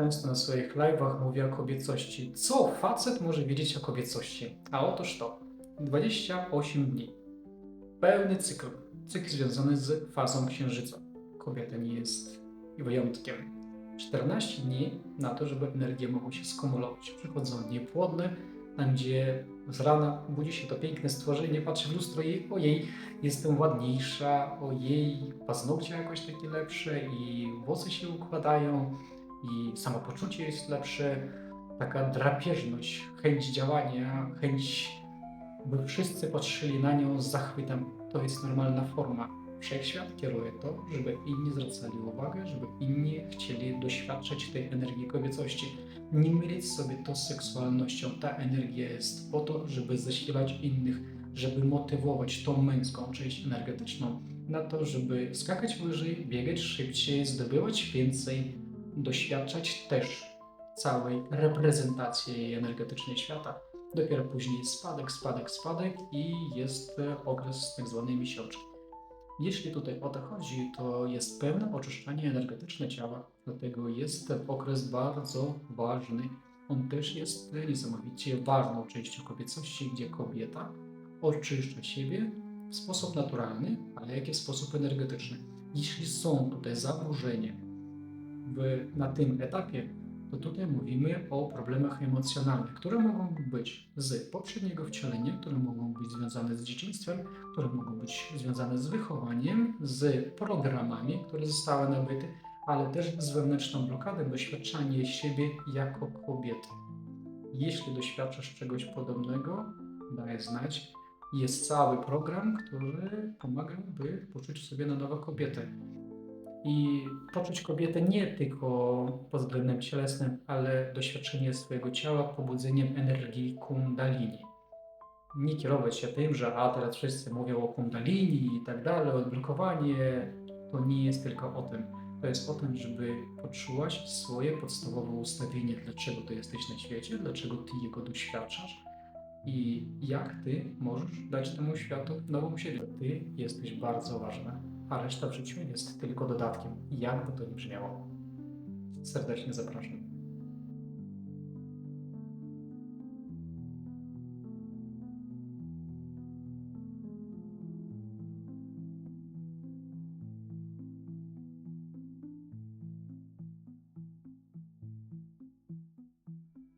Często na swoich live'ach mówię o kobiecości. Co facet może wiedzieć o kobiecości? A otóż to. 28 dni. Pełny cykl. Cykl związany z fazą księżyca. Kobieta nie jest wyjątkiem. 14 dni na to, żeby energie mogły się skumulować. Przychodzą dni płodne, tam gdzie z rana budzi się to piękne stworzenie, patrzy w lustro i ojej, jestem ładniejsza, ojej, paznokcie jakoś takie lepsze i włosy się układają i samopoczucie jest lepsze, taka drapieżność, chęć działania, chęć, by wszyscy patrzyli na nią z zachwytem. To jest normalna forma. Wszechświat kieruje to, żeby inni zwracali uwagę, żeby inni chcieli doświadczać tej energii kobiecości. Nie mylić sobie to z seksualnością. Ta energia jest po to, żeby zasilać innych, żeby motywować tą męską część energetyczną na to, żeby skakać wyżej, biegać szybciej, zdobywać więcej, doświadczać też całej reprezentacji energetycznej świata. Dopiero później spadek, spadek, spadek i jest okres tak zwany miesiączki. Jeśli tutaj o to chodzi, to jest pewne oczyszczanie energetyczne ciała, dlatego jest ten okres bardzo ważny. On też jest niesamowicie ważną częścią kobiecości, gdzie kobieta oczyszcza siebie w sposób naturalny, ale jak i w sposób energetyczny. Jeśli są tutaj zaburzenia w, na tym etapie, to tutaj mówimy o problemach emocjonalnych, które mogą być z poprzedniego wcielenia, które mogą być związane z dzieciństwem, które mogą być związane z wychowaniem, z programami, które zostały nabyte, ale też z wewnętrzną blokadą doświadczanie siebie jako kobiety. Jeśli doświadczasz czegoś podobnego, daj znać. Jest cały program, który pomaga, by poczuć sobie na nowo kobietę. I poczuć kobietę nie tylko pod względem cielesnym, ale doświadczenie swojego ciała pobudzeniem energii kundalini. Nie kierować się tym, że a teraz wszyscy mówią o kundalini i tak dalej, odblokowanie. To nie jest tylko o tym. To jest o tym, żeby poczułaś swoje podstawowe ustawienie, dlaczego ty jesteś na świecie, dlaczego ty jego doświadczasz i jak ty możesz dać temu światu nową siebie. Ty jesteś bardzo ważna, a reszta w życiu jest tylko dodatkiem, jakby to nie brzmiało. Serdecznie zapraszam.